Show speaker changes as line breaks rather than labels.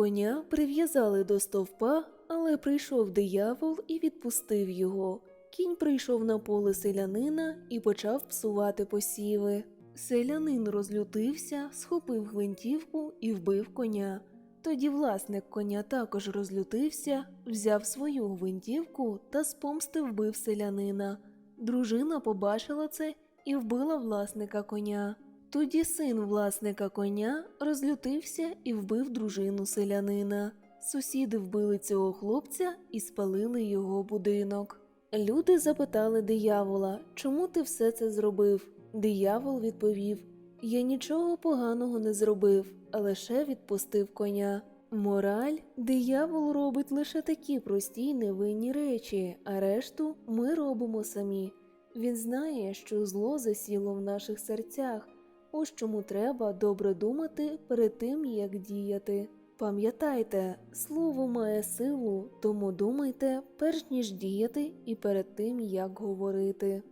Коня прив'язали до стовпа, але прийшов диявол і відпустив його. Кінь прийшов на поле селянина і почав псувати посіви. Селянин розлютився, схопив гвинтівку і вбив коня. Тоді власник коня також розлютився, взяв свою гвинтівку та з помсти вбив селянина. Дружина побачила це і вбила власника коня. Тоді син власника коня розлютився і вбив дружину селянина. Сусіди вбили цього хлопця і спалили його будинок. Люди запитали диявола, чому ти все це зробив? Диявол відповів: Я нічого поганого не зробив, а лише відпустив коня. Мораль диявол робить лише такі прості й невинні речі, а решту ми робимо самі. Він знає, що зло засіло в наших серцях, ось чому треба добре думати перед тим, як діяти. Пам'ятайте, слово має силу, тому думайте, перш ніж діяти, і перед тим, як говорити.